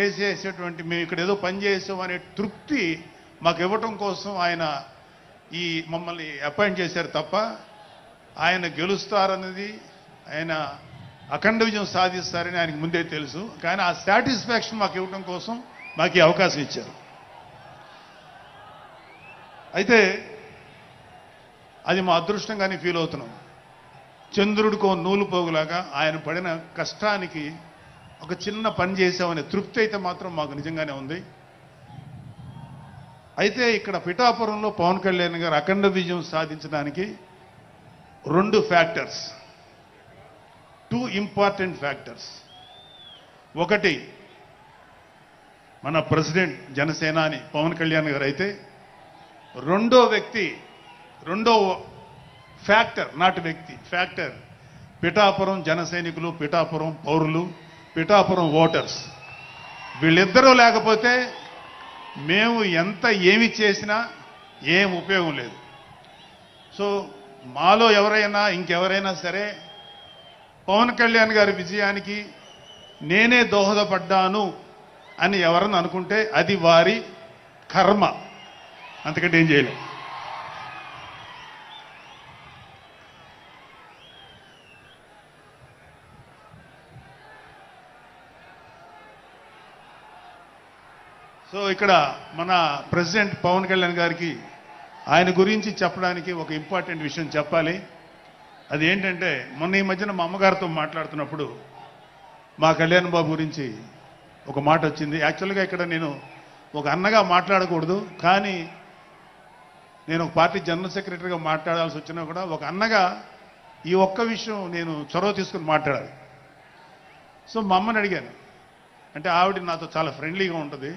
చేసేటువంటి మేము ఇక్కడ ఏదో పని చేసాం అనే తృప్తి మాకు ఇవ్వటం కోసం ఆయన ఈ మమ్మల్ని అపాయింట్ చేశారు తప్ప ఆయన గెలుస్తారన్నది ఆయన అఖండ విజయం సాధిస్తారని ఆయనకు ముందే తెలుసు. కానీ ఆ సాటిస్ఫాక్షన్ మాకు ఇవ్వడం కోసం మాకు ఈ అవకాశం ఇచ్చారు. అయితే అది మా అదృష్టంగానే ఫీల్ అవుతున్నాం. చంద్రుడికో నూలు పోగులాగా ఆయన పడిన కష్టానికి ఒక చిన్న పని చేసామనే తృప్తి అయితే మాత్రం మాకు నిజంగానే ఉంది. అయితే ఇక్కడ పిఠాపురంలో పవన్ కళ్యాణ్ గారు అఖండ విజయం సాధించడానికి రెండు ఫ్యాక్టర్స్ టూ ఇంపార్టెంట్ ఫ్యాక్టర్స్. ఒకటి మన ప్రెసిడెంట్ జనసేనాని పవన్ కళ్యాణ్ గారు అయితే రెండో వ్యక్తి రెండో ఫ్యాక్టర్ నాటి వ్యక్తి ఫ్యాక్టర్ పిఠాపురం జన సైనికులు పిఠాపురం పౌరులు పిఠాపురం ఓటర్స్. వీళ్ళిద్దరూ లేకపోతే మేము ఎంత ఏమి చేసినా ఏం ఉపయోగం లేదు. సో మాలో ఎవరైనా ఇంకెవరైనా సరే పవన్ కళ్యాణ్ గారి విజయానికి నేనే దోహదపడ్డాను అని ఎవరన్నా అనుకుంటే అది వారి కర్మ. అంతకంటే ఏం చేయలేదు సో ఇక్కడ మన ప్రెసిడెంట్ పవన్ కళ్యాణ్ గారికి ఆయన గురించి చెప్పడానికి ఒక ఇంపార్టెంట్ విషయం చెప్పాలి. అది ఏంటంటే మొన్న ఈ మధ్యన మా అమ్మగారితో మాట్లాడుతున్నప్పుడు మా కళ్యాణ్ బాబు గురించి ఒక మాట వచ్చింది. యాక్చువల్గా ఇక్కడ నేను ఒక అన్నగా మాట్లాడకూడదు కానీ నేను ఒక పార్టీ జనరల్ సెక్రటరీగా మాట్లాడాల్సి వచ్చినా కూడా ఒక అన్నగా ఈ ఒక్క విషయం నేను చొరవ తీసుకుని మాట్లాడాలి. సో మా అమ్మని అడిగాను. అంటే ఆవిడ నాతో చాలా ఫ్రెండ్లీగా ఉంటుంది.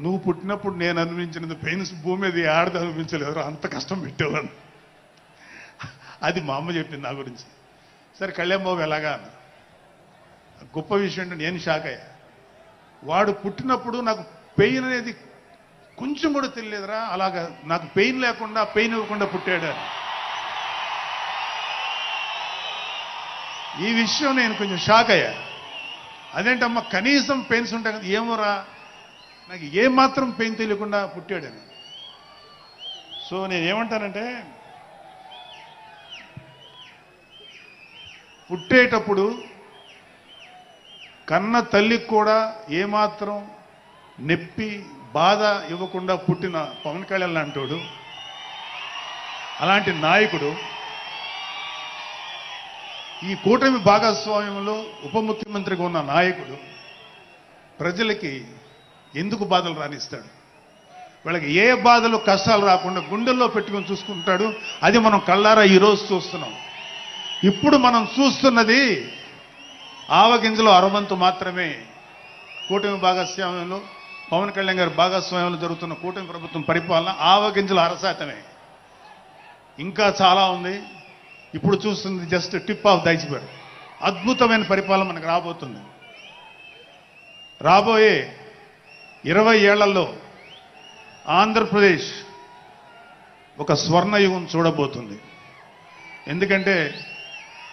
నువ్వు పుట్టినప్పుడు నేను అనుభవించినది పెయిన్స్ భూమి మీద ఆడది అనుభవించలేదు అంత కష్టం పెట్టేవాడు అది మా అమ్మ చెప్పింది నా గురించి. సరే కళ్యాణ్ బాబు ఎలాగా అన్న గొప్ప విషయం అంటే నేను షాక్ అయ్యా. వాడు పుట్టినప్పుడు నాకు పెయిన్ అనేది కొంచెం కూడా తెలియలేదురా అలాగా నాకు పెయిన్ లేకుండా పెయిన్ ఇవ్వకుండా పుట్టాడు ఈ విషయం నేను కొంచెం షాక్ అయ్యా. అదేంటమ్మా కనీసం పెయిన్స్ ఉంటాయి కదా ఏమోరా? నాకు ఏమాత్రం పెయిన్ తెలియకుండా పుట్టాడని సో నేను ఏమంటానంటే పుట్టేటప్పుడు కన్న తల్లికి కూడా ఏమాత్రం నొప్పి బాధ ఇవ్వకుండా పుట్టిన పవన్ కళ్యాణ్ లాంటోడు అలాంటి నాయకుడు ఈ కూటమి భాగస్వామ్యంలో ఉప ముఖ్యమంత్రిగా ఉన్న నాయకుడు ప్రజలకి ఎందుకు బాధలు రానిస్తాడు వాళ్ళకి ఏ బాధలు కష్టాలు రాకుండా గుండెల్లో పెట్టుకొని చూసుకుంటాడు? అది మనం కళ్ళారా ఈరోజు చూస్తున్నాం. ఇప్పుడు మనం చూస్తున్నది ఆవగింజలో అరవంతు మాత్రమే. కూటమి భాగస్వామ్యంలో పవన్ కళ్యాణ్ గారి భాగస్వామ్యంలో జరుగుతున్న కూటమి ప్రభుత్వం పరిపాలన ఆవగింజలు అరశాతమే. ఇంకా చాలా ఉంది. ఇప్పుడు చూస్తుంది జస్ట్ టిప్ ఆఫ్ ద అద్భుతమైన పరిపాలన మనకు రాబోతుంది. రాబోయే ఇరవై ఏళ్ళలో ఆంధ్రప్రదేశ్ ఒక స్వర్ణయుగం చూడబోతుంది. ఎందుకంటే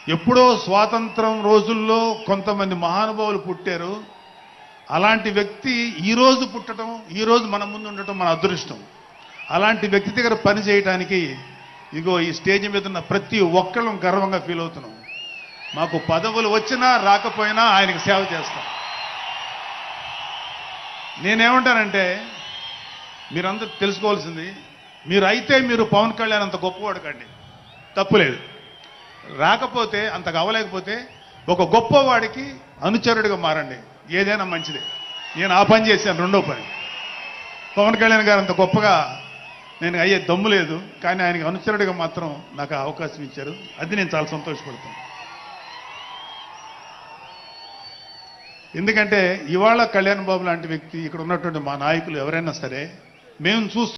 ఎప్పుడో స్వాతంత్రం రోజుల్లో కొంతమంది మహానుభావులు పుట్టారు. అలాంటి వ్యక్తి ఈరోజు పుట్టడం ఈరోజు మన ముందు ఉండటం మన అదృష్టం. అలాంటి వ్యక్తి దగ్గర పని చేయడానికి ఇగో ఈ స్టేజ్ మీద ఉన్న ప్రతి ఒక్కళ్ళం గర్వంగా ఫీల్ అవుతున్నాం. మాకు పదవులు వచ్చినా రాకపోయినా ఆయనకి సేవ చేస్తాం. నేనేమంటానంటే మీరందరూ తెలుసుకోవాల్సింది మీరు అయితే మీరు పవన్ కళ్యాణ్ అంత గొప్పవాడు కండి. తప్పులేదు. రాకపోతే అంత అవ్వలేకపోతే ఒక గొప్పవాడికి అనుచరుడిగా మారండి. ఏదైనా మంచిదే. నేను ఆ పని చేశాను రెండో పని. పవన్ కళ్యాణ్ గారు అంత గొప్పగా నేను అయ్యే దమ్ము లేదు కానీ ఆయనకి అనుచరుడిగా మాత్రం నాకు అవకాశం ఇచ్చారు. అది నేను చాలా సంతోషపడతాను. ఎందుకంటే ఇవాళ కళ్యాణ్ బాబు లాంటి వ్యక్తి ఇక్కడ ఉన్నటువంటి మా నాయకులు ఎవరైనా సరే మేము చూస్తూ